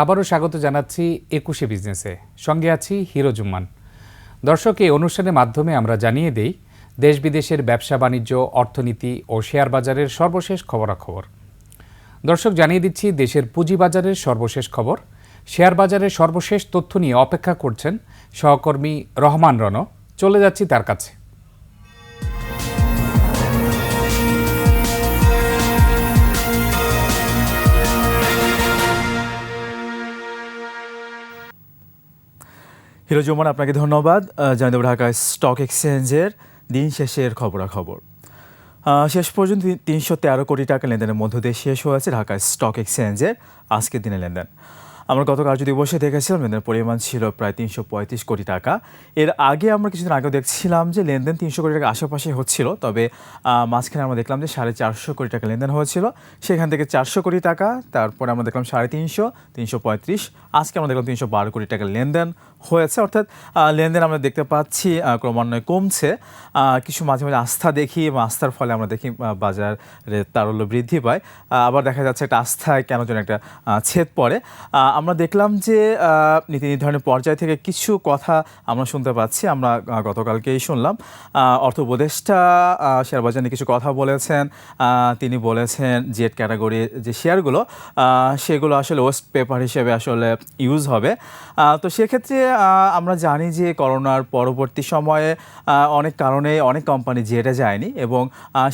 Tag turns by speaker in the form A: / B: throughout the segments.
A: আবারও স্বাগত জানাচ্ছি একুশে বিজনেসে। সঙ্গে আছি হিরো জুম্মান। দর্শক, এই অনুষ্ঠানের মাধ্যমে আমরা জানিয়ে দেই, দেশ বিদেশের ব্যবসা, বাণিজ্য, অর্থনীতি ও শেয়ার বাজারের সর্বশেষ খবরাখবর। দর্শক, জানিয়ে দিচ্ছি, দেশের পুঁজিবাজারের সর্বশেষ খবর। শেয়ার বাজারের সর্বশেষ তথ্য নিয়ে অপেক্ষা করছেন সহকর্মী রহমান রণ চলে যাচ্ছি তার কাছে।
B: হিরো জুমান, আপনাকে ধন্যবাদ। জানিয়ে দেবো ঢাকা স্টক এক্সচেঞ্জের দিন শেষের খবরাখবর। শেষ পর্যন্ত তিনশো তেরো কোটি টাকা লেনদেনের মধ্য দিয়ে শেষ হয়েছে ঢাকায় স্টক এক্সচেঞ্জের আজকের দিনে লেনদেন। আমরা গত কার্য দিবসে দেখেছিলাম, লেনদেনের পরিমাণ ছিল প্রায় তিনশো পঁয়ত্রিশ কোটি টাকা। এর আগে আমরা কিছুদিন আগেও দেখছিলাম যে লেনদেন তিনশো কোটি টাকা আশেপাশে হচ্ছিল, তবে মাঝখানে আমরা দেখলাম যে সাড়ে চারশো কোটি টাকা লেনদেন হয়েছিল। সেখান থেকে চারশো কোটি টাকা, তারপরে আমরা দেখলাম সাড়ে তিনশো তিনশো পঁয়ত্রিশ, আজকে আমরা দেখলাম তিনশো বারো কোটি টাকা লেনদেন হয়েছে। অর্থাৎ লেনদেন আমরা দেখতে পাচ্ছি ক্রমান্বয়ে কমছে। কিছু মাঝে মাঝে আস্থা দেখি এবং আস্থার ফলে আমরা দেখি বাজারে তারল্য বৃদ্ধি পায়। আবার দেখা যাচ্ছে একটা আস্থায় কেন যেন একটা ছেদ পড়ে। আমরা দেখলাম যে নীতি নির্ধারণের পর্যায় থেকে কিছু কথা আমরা শুনতে পাচ্ছি আমরা গতকালকেই শুনলাম। অর্থ উপদেষ্টা আহ, শেয়ার বাজার নিয়ে কিছু কথা বলেছেন। তিনি বলেছেন জেড ক্যাটাগরি যে শেয়ারগুলো সেগুলো আসলে ওয়েস্ট পেপার হিসেবে আসলে ইউজ হবে। তো সেক্ষেত্রে আমরা জানি যে করোনার পরবর্তী সময়ে অনেক কারণে অনেক কোম্পানি জেটে যায়নি এবং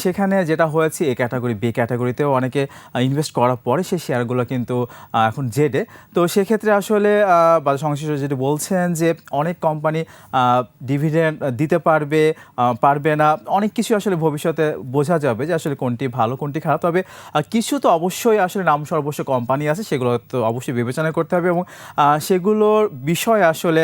B: সেখানে যেটা হয়েছে এ ক্যাটাগরি বি ক্যাটাগরিতেও অনেকে ইনভেস্ট করার পরে সেই শেয়ারগুলো কিন্তু এখন জেডে তো সেক্ষেত্রে আসলে বাজার সংশ্লিষ্ট যেটি বলছেন যে অনেক কোম্পানি ডিভিডেন্ড দিতে পারবে পারবে না, অনেক কিছু আসলে ভবিষ্যতে বোঝা যাবে যে আসলে কোনটি ভালো, কোনটি খারাপ। তবে কিছু তো অবশ্যই আসলে নাম সর্বস্ব কোম্পানি আছে, সেগুলো তো অবশ্যই বিবেচনা করতে হবে এবং সেগুলোর বিষয় আসলে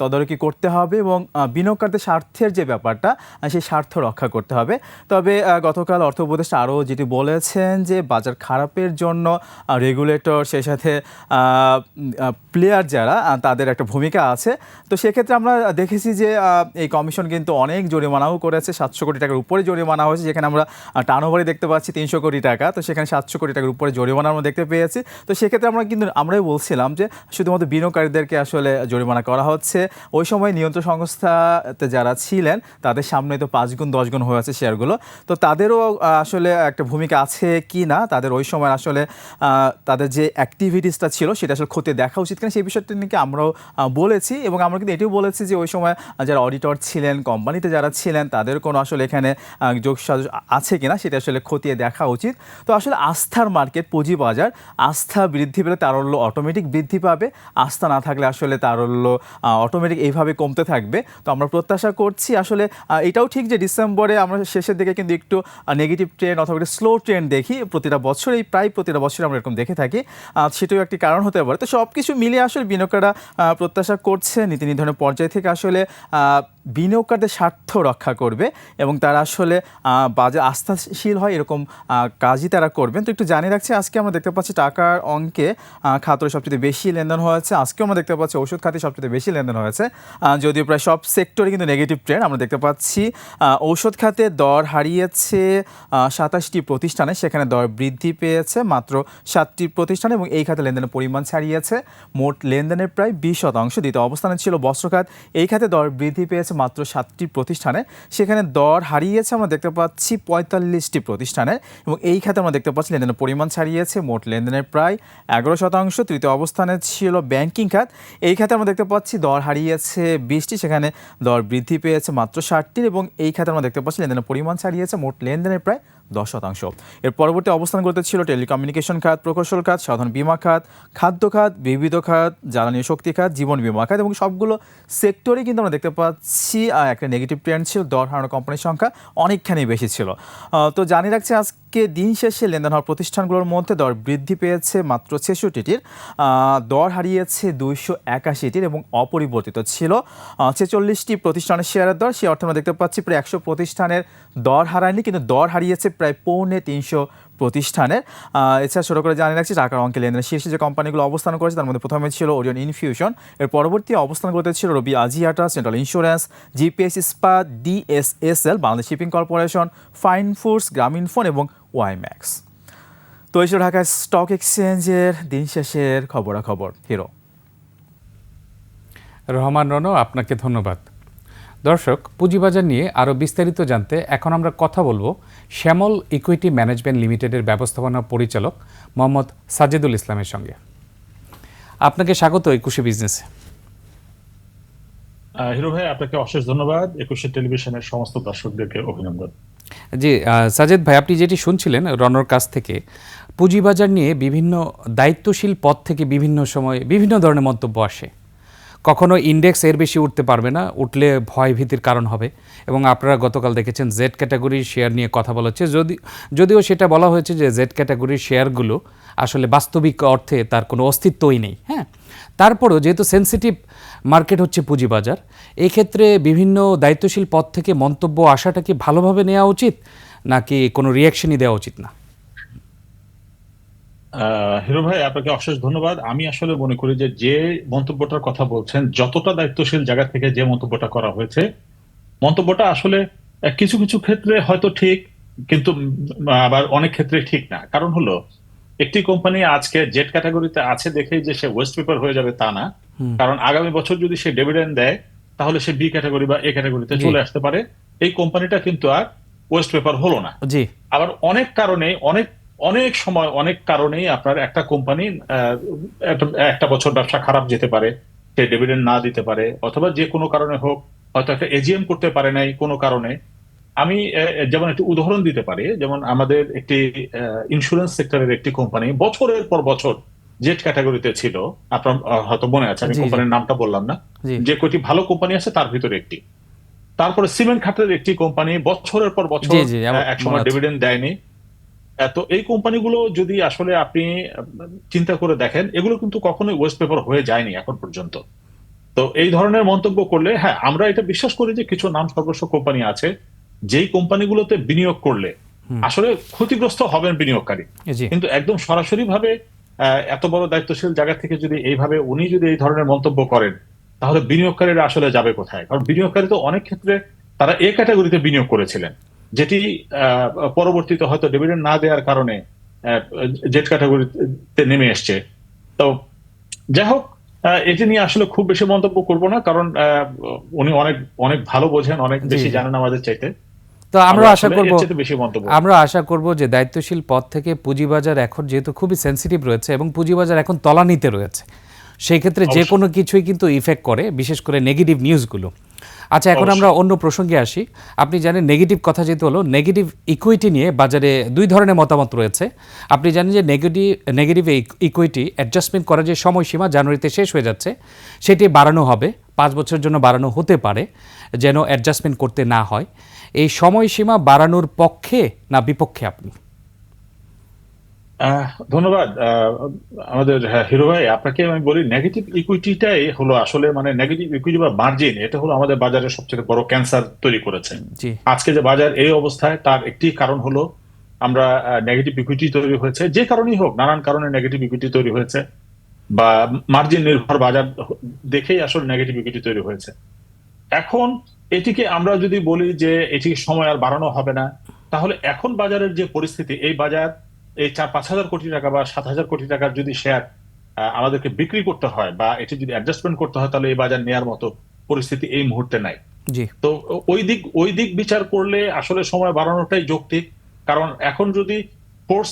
B: তদারকি করতে হবে এবং বিনিয়োগকারীদের স্বার্থের যে ব্যাপারটা সেই স্বার্থ রক্ষা করতে হবে। তবে গতকাল অর্থ উপদেষ্টা আরও যেটি বলেছেন যে বাজার খারাপের জন্য রেগুলেটর সেই সাথে প্লেয়ার যারা তাদের একটা ভূমিকা আছে। তো সেক্ষেত্রে আমরা দেখেছি যে এই কমিশন কিন্তু অনেক জরিমানাও করেছে। সাতশো কোটি টাকার উপরে জরিমানা হয়েছে, যেখানে আমরা টার্নওভারে দেখতে পাচ্ছি তিনশো কোটি টাকা। তো সেখানে সাতশো কোটি টাকার উপরে জরিমানা আমরা দেখতে পেয়েছি। তো সেক্ষেত্রে আমরা কিন্তু, আমরাই বলছিলাম যে, শুধুমাত্র বিনিয়োগকারীদেরকে আসলে জরিমানা করা হচ্ছে। ওই সময় নিয়ন্ত্রণ সংস্থাতে যারা ছিলেন, তাদের সামনে তো পাঁচ গুণ, দশ গুণ হয়ে আছে শেয়ারগুলো। তো তাদেরও আসলে একটা ভূমিকা আছে কি না তাদের ওই সময় আসলে তাদের যে অ্যাক্টিভিটিসটা ছিল, সেটা আসলে খতিয়ে দেখা উচিত কিনা সেই বিষয়টা নিয়ে আমরাও বলেছি এবং আমরা কিন্তু এটিও বলেছি যে ওই সময় যারা অডিটর ছিলেন কোম্পানিতে যারা ছিলেন, তাদের কোনো আসলে এখানে যোগ আছে কিনা সেটা আসলে খতিয়ে দেখা উচিত। তো আসলে আস্থার মার্কেট পুঁজি বাজার, আস্থা বৃদ্ধি পেলে তারল্য অটোমেটিক বৃদ্ধি পাবে, আস্থা না থাকলে আসলে তারল্য অটোমেটিক এইভাবে কমতে থাকবে। তো আমরা প্রত্যাশা করছি আসলে এটাও ঠিক যে ডিসেম্বরে আমরা শেষের দিকে কিন্তু একটু নেগেটিভ ট্রেন্ড অথবা একটু স্লো ট্রেন্ড দেখি, প্রতিটা বছরেই, প্রায় প্রতিটা বছর আমরা এরকম দেখে থাকি। সেটাও একটি কারণ হতে পারে তো সব কিছু মিলিয়ে আসলে বিনিয়োগকাররা প্রত্যাশা করছে নীতি নির্ধারণের পর্যায় থেকে আসলে বিনিয়োগকারীদের স্বার্থ রক্ষা করবে এবং তারা আসলে বাজার আস্থাশীল হয় এরকম কাজই তারা করবেন। তো একটু জানিয়ে রাখছি, আজকে আমরা দেখতে পাচ্ছি টাকার অঙ্কে খাতরে সবচেয়ে বেশি লেনদেন হয়েছে। আজকেও আমরা দেখতে পাচ্ছি ওষুধ খাতে সবচেয়ে বেশি লেনদেন হয়েছে। যদিও প্রায় সব সেক্টরে কিন্তু নেগেটিভ ট্রেন্ড আমরা দেখতে পাচ্ছি ঔষধ খাতে দর হারিয়েছে সাতাশটি প্রতিষ্ঠানে। সেখানে দর বৃদ্ধি পেয়েছে মাত্র সাতটি প্রতিষ্ঠানে এবং এই খাতে লেনদেনের পরিমাণ ছাড়িয়েছে। মোট লেনদেনের প্রায় বিশ শতাংশ দ্বিতীয় অবস্থানে ছিল বস্ত্র খাত এই খাতে দর বৃদ্ধি পেয়েছে মাত্র সাতটি প্রতিষ্ঠানে। সেখানে দর হারিয়েছে আমরা দেখতে পাচ্ছি পঁয়তাল্লিশটি প্রতিষ্ঠানে এবং এই খাতে আমরা দেখতে পাচ্ছি লেনদেনের পরিমাণ ছাড়িয়েছে। মোট লেনদেনের প্রায় এগারো শতাংশ তৃতীয় অবস্থানে ছিল ব্যাংকিং খাত। এই খাতে আমরা দেখতে পাচ্ছি দর হারিয়েছে বিশটি, সেখানে দর বৃদ্ধি পেয়েছে মাত্র ষাটটির এবং এই খাতে আমরা দেখতে পাচ্ছি লেনদেনের পরিমাণ ছাড়িয়েছে। মোট লেনদেনের প্রায় দশ শতাংশ। এর পরবর্তী অবস্থানগুলোতে ছিল টেলিকমিউনিকেশন খাত, প্রকৌশল খাত সাধারণ বিমা খাত, খাদ্য খাত, বিবিধ খাত, জ্বালানি শক্তি খাত, জীবন বিমা খাত এবং সবগুলো সেক্টরে কিন্তু আমরা দেখতে পাচ্ছি একটা নেগেটিভ ট্রেন্ড ছিল, দর হারানো কোম্পানির সংখ্যা অনেকখানি বেশি ছিল। তো জানিয়ে রাখছি আজকে দিন শেষে লেনদেন হওয়ার প্রতিষ্ঠানগুলোর মধ্যে দর বৃদ্ধি পেয়েছে মাত্র ছেষট্টিটির দর হারিয়েছে দুইশো একাশিটির এবং অপরিবর্তিত ছিল ছেচল্লিশটি প্রতিষ্ঠানের শেয়ারের দর। সে অর্থে আমরা দেখতে পাচ্ছি প্রায় একশো প্রতিষ্ঠানের দর হারায়নি, কিন্তু দর হারিয়েছে প্রায় পৌনে তিনশো প্রতিষ্ঠানের। এছাড়া ছোটো করে জানিয়ে রাখছি, টাকার অঙ্কে লেনদেনের শীর্ষে যে কোম্পানিগুলো অবস্থান করেছে, তার মধ্যে প্রথমে ছিল ওরিয়ন ইনফিউশন এর পরবর্তী অবস্থানগুলোতে ছিল Robi Axiata central insurance GPS Ispat DSSL Bangladesh shipping corporation fine foods Grameen phone এবং ওয়াইম্যাক্স তো এই ছিল ঢাকা স্টক এক্সচেঞ্জের দিন শেষের খবরাখবর। হিরো।
A: রহমান রনো, আপনাকে ধন্যবাদ। দর্শক পুঁজিবাজার নিয়ে আরও বিস্তারিত জানতে এখন আমরা কথা বলব শ্যামল ইকুইটি ম্যানেজমেন্ট লিমিটেডের ব্যবস্থাপনা পরিচালক মোহাম্মদ সাজেদুল ইসলামের সঙ্গে। আপনাকে স্বাগত একুশে বিজনেসে।
C: হিরো ভাই আপনাকে অশেষ ধন্যবাদ একুশে টেলিভিশনের সমস্ত দর্শকদেরকে অভিনন্দন।
A: জি সাজেদ ভাই আপনি যেটি শুনছিলেন রনর কাছ থেকে পুঁজিবাজার নিয়ে বিভিন্ন দায়িত্বশীল পদ থেকে বিভিন্ন সময় বিভিন্ন ধরনের মন্তব্য আসে। কখনো ইন্ডেক্স এর বেশি উঠতে পারবে না, উঠলে ভয় ভীতির কারণ হবে। এবং আপনারা গতকাল দেখেছেন জেড ক্যাটাগরির শেয়ার নিয়ে কথা বলা হচ্ছে। যদি, যদিও সেটা বলা হয়েছে যে জেড ক্যাটাগরির শেয়ারগুলো আসলে বাস্তবিক অর্থে তার কোনো অস্তিত্বই নেই হ্যাঁ? তারপরেও যেহেতু সেন্সিটিভ মার্কেট হচ্ছে পুঁজিবাজার, এক্ষেত্রে বিভিন্ন দায়িত্বশীল পদ থেকে মন্তব্য আসাটা কি ভালোভাবে নেওয়া উচিত, নাকি কোনো রিয়াকশনই দেওয়া উচিত না?
C: হিরো ভাই আপনাকে অশেষ ধন্যবাদ। আমি আসলে মনে করি যে যে মন্তব্যটার কথা বলছেন যতটা দায়িত্বশীল জায়গা থেকে যে মন্তব্যটা করা হয়েছে মন্তব্যটা আসলে কিছু কিছু ক্ষেত্রে হয়তো ঠিক কিন্তু আবার অনেক ক্ষেত্রে ঠিক না। কারণ হলো একটি কোম্পানি আজকে জেড ক্যাটাগরিতে আছে দেখেই যে সে ওয়েস্ট পেপার হয়ে যাবে তা না। কারণ আগামী বছর যদি সে ডিভিডেন্ড দেয় তাহলে সে বি ক্যাটাগরি বা এ ক্যাটাগরিতে চলে আসতে পারে। এই কোম্পানিটা কিন্তু আর ওয়েস্ট পেপার হলো না।
A: জি।
C: আবার অনেক কারণে অনেক অনেক সময় অনেক কারণেই আপনার একটা কোম্পানি একটা বছর ব্যবসা খারাপ যেতে পারে সে ডিভিডেন্ড না দিতে পারে অথবা যে কোনো কারণে হোক হয়তো একটা এজিএম করতে পারে নাই কোনো কারণে। আমি যেমন একটি উদাহরণ দিতে পারি যেমন আমাদের একটি ইন্স্যুরেন্স সেক্টরের একটি কোম্পানি বছরের পর বছর জেট ক্যাটাগরিতে ছিল। আপনার হয়তো মনে আছে আমি। কোম্পানির নামটা বললাম না। যে কয়টি ভালো কোম্পানি আছে তার ভিতরে একটি। তারপরে সিমেন্ট খাতের একটি কোম্পানি বছরের পর বছর এক সময় ডিভিডেন্ড দেয়নি। তো এই কোম্পানিগুলো যদি আসলে আপনি চিন্তা করে দেখেন এগুলো কিন্তু কখনোই ওয়েস্ট পেপার হয়ে যায়নি এখন পর্যন্ত। তো এই ধরনের মন্তব্য করলে হ্যাঁ আমরা এটা বিশ্বাস করি যে কিছু নাম সর্বস্ব কোম্পানি আছে যেই কোম্পানিগুলোতে বিনিয়োগ করলে আসলে ক্ষতিগ্রস্ত হবেন বিনিয়োগকারী। কিন্তু একদম সরাসরি ভাবে আহ, এত বড় দায়িত্বশীল জায়গা থেকে যদি এইভাবে উনি যদি এই ধরনের মন্তব্য করেন তাহলে বিনিয়োগকারীরা আসলে যাবে কোথায়? কারণ বিনিয়োগকারী তো অনেক ক্ষেত্রে তারা এ ক্যাটাগরিতে বিনিয়োগ করেছিলেন। যেটি পরবর্তীতে হয়তো ডিভিডেন্ড না দেওয়ার কারণে জেট ক্যাটাগরিতে নেমে এসছে। তো যাই হোক এটি নিয়ে আসলে খুব বেশি মন্তব্য করব না কারণ উনি অনেক অনেক ভালো বোঝেন অনেক বেশি জানেন আমাদের চাইতে।
A: তো আমরা আশা করব আমরা আশা করব যে দায়িত্বশীল পদ থেকে পুঁজিবাজার এখন যেহেতু খুবই সেন্সিটিভ রয়েছে এবং পুঁজিবাজার এখন তলানিতে রয়েছে সেই ক্ষেত্রে যে কোনো কিছুই কিন্তু ইফেক্ট করে বিশেষ করে নেগেটিভ নিউজগুলো আচ্ছা এখন আমরা অন্য প্রসঙ্গে আসি। আপনি জানেন নেগেটিভ কথা যেহেতু হলো নেগেটিভ ইকুইটি নিয়ে বাজারে দুই ধরনের মতামত রয়েছে। আপনি জানেন যে নেগেটিভ নেগেটিভ ইকুইটি অ্যাডজাস্টমেন্ট করার যে সময়সীমা জানুয়ারিতে শেষ হয়ে যাচ্ছে সেটি বাড়ানো হবে পাঁচ বছরের জন্য বাড়ানো হতে পারে যেন অ্যাডজাস্টমেন্ট করতে না হয়। এই সময়সীমা বাড়ানোর পক্ষে না বিপক্ষে আপনি?
C: ধন্যবাদ। আমাদের হ্যাঁ, হিরো ভাই আপনাকে আমি বলি নেগেটিভ ইকুইটিটাই হলো আসলে মানে নেগেটিভ ইকুইটি বা মার্জিন এটা হলো আমাদের বাজারের সবচেয়ে বড় ক্যান্সার তৈরি করেছে। আজকে যে বাজার এই অবস্থায় তার একটি কারণ হলো আমরা নেগেটিভ ইকুইটি তৈরি হয়েছে। যে কারণেই হোক নানান কারণে নেগেটিভ ইকুইটি তৈরি হয়েছে বা মার্জিন নির্ভর বাজার দেখেই আসলে নেগেটিভ ইকুইটি তৈরি হয়েছে। এখন এটিকে আমরা যদি বলি যে এটিকে সময় আর বাড়ানো হবে না তাহলে এখন বাজারের যে পরিস্থিতি এই বাজার এই চার পাঁচ হাজার কোটি টাকা বা সাত হাজার কোটি টাকার যদি শেয়ার আমাদেরকে বিক্রি করতে হয় বা এটি যদি অ্যাডজাস্টমেন্ট করতে হয় তাহলে এই বাজার নেয়ার মতো পরিস্থিতি এই মুহূর্তে নাই। তো ওই দিক ওই দিক বিচার করলে আসলে সময় বাড়ানোটাই যৌক্তিক। কারণ এখন যদি ফোর্স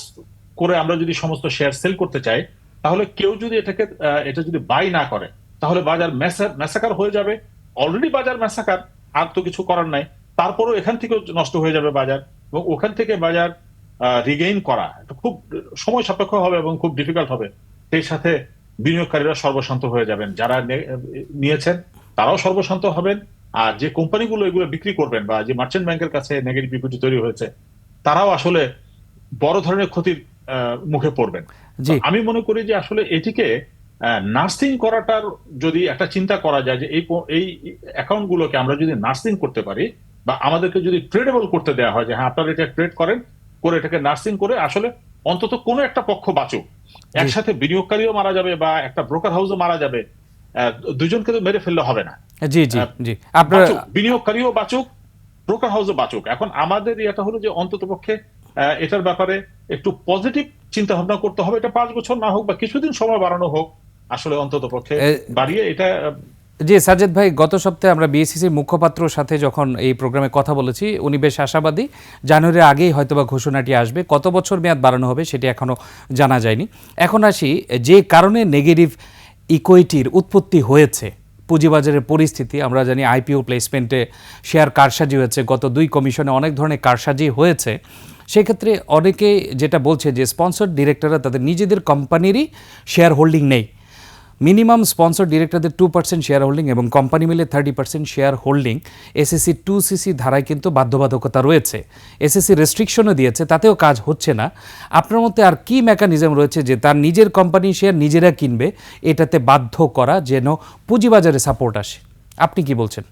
C: করে আমরা যদি সমস্ত শেয়ার সেল করতে চাই তাহলে কেউ যদি এটাকে এটা যদি বাই না করে তাহলে বাজার ম্যাসাকার হয়ে যাবে। অলরেডি বাজার ম্যাসাকার আর তো কিছু করার নাই। তারপরও এখান থেকেও নষ্ট হয়ে যাবে বাজার এবং ওখান থেকে বাজার রিগেইন করা। এটা খুব সময় সাপেক্ষ হবে এবং খুব ডিফিকাল্ট হবে। সেই সাথে বিনিয়োগকারীরা সর্বশান্ত হয়ে যাবেন। যারা নিয়েছেন তারাও সর্বশান্ত হবেন। আর যে কোম্পানিগুলো এগুলো বিক্রি করবেন বা যে মার্চেন্ট ব্যাংকের কাছে নেগেটিভ ইকুইটি তৈরি হয়েছে তারাও আসলে বড় ধরনের ক্ষতির মুখে পড়বেন। আমি মনে করি যে আসলে এটিকে নার্সিং করাটার যদি একটা চিন্তা করা যায় যে এই এই অ্যাকাউন্ট গুলোকে আমরা যদি নার্সিং করতে পারি বা আমাদেরকে যদি ট্রেডেবল করতে দেওয়া হয় যে হ্যাঁ আপনারা এটা ট্রেড করেন করে এটাকে নার্সিং করে আসলে অন্তত কোনো একটা পক্ষ বাঁচুক। একসাথে বিনিয়োগকারীও মারা যাবে বা একটা ব্রোকার হাউসও মারা যাবে দুজনকে তো মেরে ফেললে হবে না।
A: জি জি জি। আপনার
C: বিনিয়োগকারীও বাঁচুক ব্রোকার হাউসও বাঁচুক। এখন আমাদের এটা হলো যে অন্তত পক্ষে এটার ব্যাপারে একটু পজিটিভ চিন্তা ভাবনা করতে হবে। এটা পাঁচ বছর না হোক বা কিছুদিন সময় বাড়ানো হোক আসলে অন্তত পক্ষে বাড়িয়ে এটা
A: জি সাজেদ ভাই, গত সপ্তাহে আমরা বিএসসিসির মুখপাত্রর সাথে যখন এই প্রোগ্রামে কথা বলেছি, উনি বেশ আশাবাদী। জানুয়ারির আগেই হয়তোবা ঘোষণাটি আসবে। কত বছর মেয়াদ বাড়ানো হবে সেটি এখনও জানা যায়নি। এখন আসি, যে কারণে নেগেটিভ ইকুইটির উৎপত্তি হয়েছে, পুঁজিবাজারের পরিস্থিতি, আমরা জানি আইপিও প্লেসমেন্টে শেয়ার কারসাজি হয়েছে, গত দুই কমিশনে অনেক ধরনের কারসাজি হয়েছে। সেক্ষেত্রে অনেকে যেটা বলছে যে, স্পন্সর ডিরেক্টররা তাদের নিজেদের কোম্পানিরই শেয়ার হোল্ডিং নেই। মিনিমাম স্পন্সর ডিরেক্টরদের টু পার্সেন্ট শেয়ার হোল্ডিং এবং কোম্পানি মিলে thirty percent share holding SSC two CC ধারায় কিন্তু বাধ্যবাধকতা রয়েছে। এসএসসি রেস্ট্রিকশনও দিয়েছে তাতেও কাজ হচ্ছে না। আপনার মধ্যে আর কি মেকানিজম রয়েছে যে তার নিজের কোম্পানি শেয়ার নিজেরা কিনবে? এটাতে বাধ্য করা যেন পুঁজিবাজারে সাপোর্ট আসে। আপনি কি বলছেন?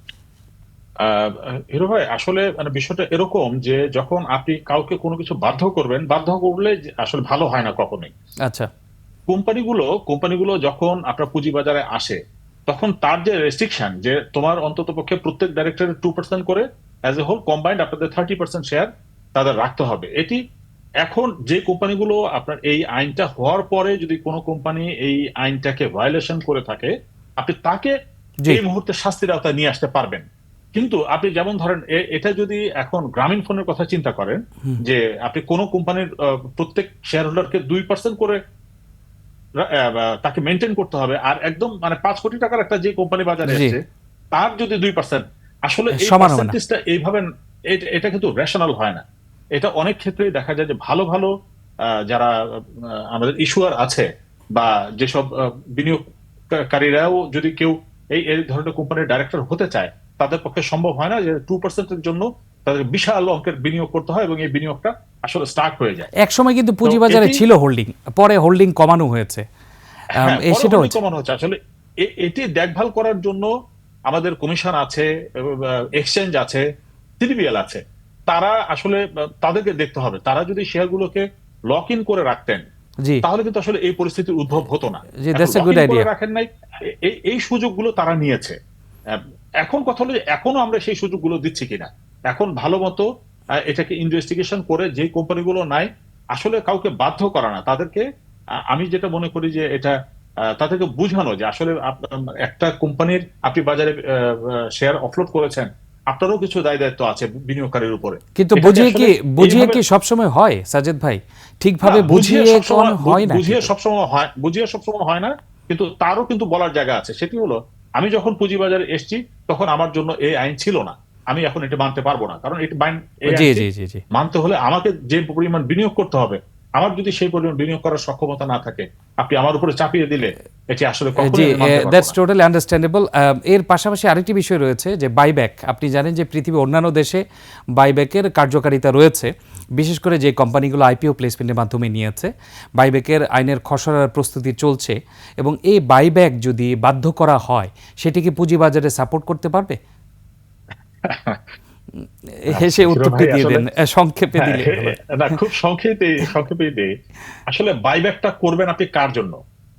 C: হিরো ভাই আসলে মানে বিষয়টা এরকম যে যখন আপনি কাউকে কোনো কিছু বাধ্য করবেন বাধ্য করলে আসলে ভালো হয় না কখনোই।
A: আচ্ছা।
C: কোম্পানিগুলো কোম্পানিগুলো যখন আপনার পুঁজিবাজারে আসে তখন তার যে রেস্ট্রিকশন যে তোমার অন্তত পক্ষে প্রত্যেক ডাইরেক্টরের টু পার্সেন্ট করে অ্যাজ এ হোল কম্বাইন্ড আপনাদের থার্টি পার্সেন্ট শেয়ার তাদের রাখতে হবে। এটি এখন যে কোম্পানিগুলো আপনার এই আইনটা হওয়ার পরে যদি কোনো কোম্পানি এই আইনটাকে ভায়োলেশন করে থাকে আপনি তাকে। এই মুহূর্তে শাস্তির আওতায় নিয়ে আসতে পারবেন। কিন্তু আপনি যেমন ধরেন এটা যদি এখন গ্রামীণ ফোনের কথা চিন্তা করেন যে আপনি কোনো কোম্পানির প্রত্যেক শেয়ার হোল্ডারকে দুই পার্সেন্ট করে তাকে মেনটেন করতে হবে আর একদম মানে পাঁচ কোটি টাকার একটা যে কোম্পানি বাজারে। এসেছে তার যদি দুই পার্সেন্ট আসলে এই। পার্সেন্টেজটা এইভাবে এটা- কিন্তু রেশনাল হয় না এটা অনেক ক্ষেত্রে দেখা যায় যে ভালো ভালো যারা আমাদের ইস্যুয়ার আছে বা যেসব বিনিয়োগকারীরাও যদি কেউ এই এই ধরনের কোম্পানির ডাইরেক্টর হতে চায় তাদের পক্ষে সম্ভব হয় না যে টু পার্সেন্টের জন্য তাদের বিশাল অঙ্কের বিনিয়োগ করতে হয় এবং এই বিনিয়োগটা আসলে স্টার্ট হয়ে যায়।
A: এক সময় কিন্তু পুঁজিবাজারে ছিল হোল্ডিং পরে হোল্ডিং কমানো হয়েছে।
C: হ্যাঁ,
A: সেটা
C: কমানো হচ্ছে আসলে এটি দেখভাল করার জন্য আমাদের কমিশন আছে এক্সচেঞ্জ আছে সিডিবিএল আছে। তারা আসলে তাদেরকে দেখতে হবে। তারা যদি শেয়ারগুলোকে লক ইন করে রাখতেন তাহলে কিন্তু আসলে এই পরিস্থিতির উদ্ভব হতো না. রাখেন নাই এই সুযোগগুলো তারা নিয়েছে। এখন কথা হলো এখনও আমরা সেই সুযোগগুলো দিচ্ছি কিনা। এখন ভালো মতো এটাকে ইনভেস্টিগেশন করে যে কোম্পানিগুলো নাই আসলে কাউকে বাধ্য করা না। তাদেরকে আমি যেটা মনে করি যে এটা তাদেরকে বুঝানো যে আসলে একটা কোম্পানির আপনি বাজারে শেয়ার অফলোড করেছেন আপনারও কিছু দায় দায়িত্ব আছে বিনিয়োগকারীর উপরে।
A: কিন্তু বুঝিয়ে কি বুঝিয়ে কি সবসময় হয় সাজেদ ভাই? ঠিকভাবে বুঝিয়ে হয় না
C: বুঝিয়ে। সবসময় হয় বুঝিয়ে সবসময় হয় না কিন্তু তারও কিন্তু বলার জায়গা আছে। সেটি হলো আমি যখন পুঁজিবাজারে এসেছি তখন আমার জন্য এই আইন ছিল না। আমি এখন এটা মানতে পারব না। কারণ এটি মানতে হলে আমাকে যে পরিমাণ বিনিয়োগ করতে হবে আমার যদি সেই পরিমাণ বিনিয়োগ করার সক্ষমতা না থাকে আপনি আমার উপরে চাপিয়ে দিলে এটি আসলে
A: জি দ্যাটস। টোটালি আন্ডারস্ট্যান্ডেবল এর পাশাপাশি আরেকটি বিষয় রয়েছে যে বাইব্যাক আপনি জানেন যে পৃথিবীর অন্যান্য দেশে বাইব্যাকের কার্যকারিতা রয়েছে বিশেষ করে যে কোম্পানিগুলো আইপিও প্লেসমেন্টের মাধ্যমে নিয়েছে বাইব্যাকের আইনের খসড়ার প্রস্তুতি চলছে এবং এই বাইব্যাক যদি বাধ্য করা হয় সেটি কি পুঁজিবাজারে সাপোর্ট করতে পারবে? হেসে উত্তরটি দিয়ে দেন সংক্ষেপে
C: হ্যাঁ,
A: দিলে
C: না খুব সংক্ষেপে সংক্ষেপে দেই। আসলে বাইব্যাকটা করবেন আপনি কার জন্য?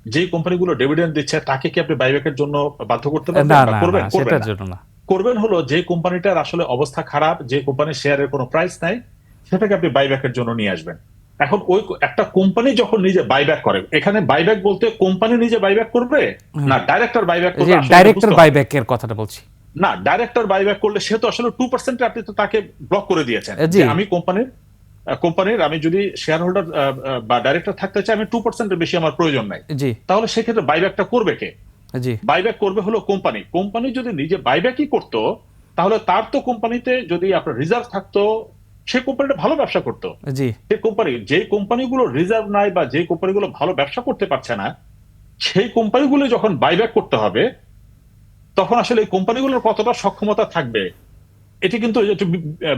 C: যে কোম্পানিগুলো ডিভিডেন্ড দিচ্ছে তাকে কি আপনি বাইব্যাকের জন্য বাধ্য করতে পারবেন
A: না না
C: করবেন? করবেন
A: সেটার
C: না।
A: জন্য না।
C: করবেন হলো যে কোম্পানিটার আসলে অবস্থা খারাপ যে কোম্পানির শেয়ারের কোনো প্রাইস নাই সেটাকে আপনি বাইব্যাকের জন্য নিয়ে আসবেন। এখন ওই একটা কোম্পানি যখন নিজে বাইব্যাক করে এখানে বাইব্যাক বলতে কোম্পানি নিজে বাইব্যাক করবে? না ডাইরেক্টর বাইব্যাক করবে?
A: ডাইরেক্টর বাইব্যাকের কথাটা বলছি।
C: না ডাইরেক্টর বাইব্যাক করলে সে তো আসলে টু পার্সেন্ট আপনি তো তাকে ব্লক করে দিয়েছেন। যে আমি কোম্পানির কোম্পানির আমি যদি শেয়ার হোল্ডার বা ডাইরেক্টর থাকতে চাই আমি টু পার্সেন্টের বেশি আমার প্রয়োজন নাই। তাহলে সেক্ষেত্রে বাইব্যাকটা করবে কে?
A: জি।
C: বাইব্যাক করবে হলো কোম্পানি কোম্পানি যদি নিজে বাইব্যাকই করতো তাহলে তার তো কোম্পানিতে যদি আপনার রিজার্ভ থাকতো সে কোম্পানিটা ভালো ব্যবসা করতো।
A: জি।
C: সেই কোম্পানি যে কোম্পানিগুলো রিজার্ভ নাই বা যে কোম্পানিগুলো ভালো ব্যবসা করতে পারছে না সেই কোম্পানিগুলো যখন বাইব্যাক করতে হবে তখন আসলে এই কোম্পানিগুলোর কতটা সক্ষমতা থাকবে এটি কিন্তু একটু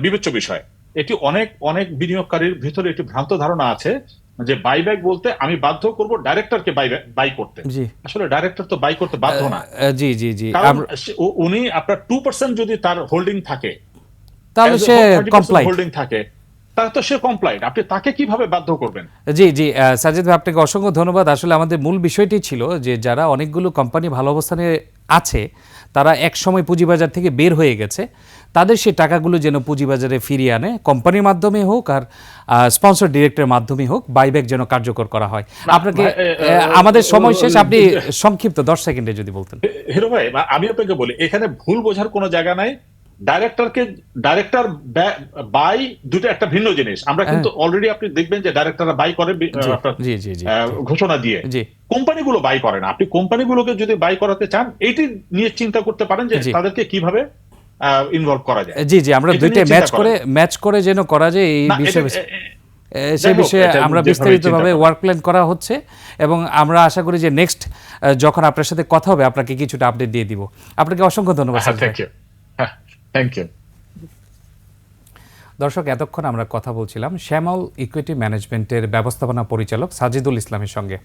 C: বিবেচ্য বিষয়। এটি অনেক অনেক বিনিয়োগকারীর ভিতরে একটি ভ্রান্ত ধারণা আছে যে বাইব্যাক বলতে আমি বাধ্য করব ডাইরেক্টরকে বাই করতে। আসলে ডাইরেক্টর তো বাই করতে বাধ্য না।
A: জি জি জি।
C: উনি আপনার টু পার্সেন্ট যদি তার হোল্ডিং থাকে
A: তাহলে সে কমপ্লাইট
C: হোল্ডিং থাকে তাহলে তো সে কমপ্লাইট আপনি তাকে কীভাবে বাধ্য করবেন?
A: জি জি সাজিদ ভাই আপনাকে অসংখ্য ধন্যবাদ। আসলে আমাদের মূল বিষয়টি ছিল যে যারা অনেকগুলো কোম্পানি ভালো অবস্থানে আছে তারা এক সময় পুঁজিবাজার থেকে বের হয়ে গেছে তাদের সেই টাকাগুলো যেন পুঁজিবাজারে ফিরিয়ে আনে কোম্পানির মাধ্যমে হোক আর স্পন্সর ডিরেক্টরের মাধ্যমে হোক বাইব্যাক যেন কার্যকর করা হয়। আপনাকে আমাদের সময় শেষ আপনি সংক্ষিপ্ত দশ সেকেন্ডে যদি বলতেন।
C: হিরো ভাই আমি আপনাকে বলি এখানে ভুল বোঝার কোনো জায়গা নাই। ডাইরেক্টরকে ডাইরেক্টর বাই দুটো একটা ভিন্ন জিনিস। আমরা কিন্তু অলরেডি আপনি দেখবেন যে ডাইরেক্টররা বাই করে আপনার,
A: জি জি জি
C: ঘোষণা দিয়ে। কোম্পানিগুলো বাই করে না। আপনি কোম্পানিগুলোকে যদি বাই করাতে চান এটি নিয়ে চিন্তা করতে পারেন যে তাদেরকে কীভাবে ইনভলভ করা যায়।
A: জি জি আমরা দুইটা ম্যাচ করে ম্যাচ করে যেন করা যায় এই বিষয়ে সে বিষয়ে আমরা বিস্তারিতভাবে ওয়ার্ক প্ল্যান করা হচ্ছে এবং আমরা আশা করি যে নেক্সট যখন আপনার সাথে কথা হবে আপনাকে কিছুটা আপডেট দিয়ে দিব। আপনাকে অসংখ্য ধন্যবাদ
C: হ্যাঁ
A: ভাই।
C: থ্যাংক ইউ হ্যাঁ। থ্যাংক ইউ
A: দর্শক, এতক্ষণ আমরা কথা বলছিলাম শ্যামল ইকুইটি ম্যানেজমেন্টের ব্যবস্থাপনা পরিচালক সাজিদুল ইসলামের সঙ্গে।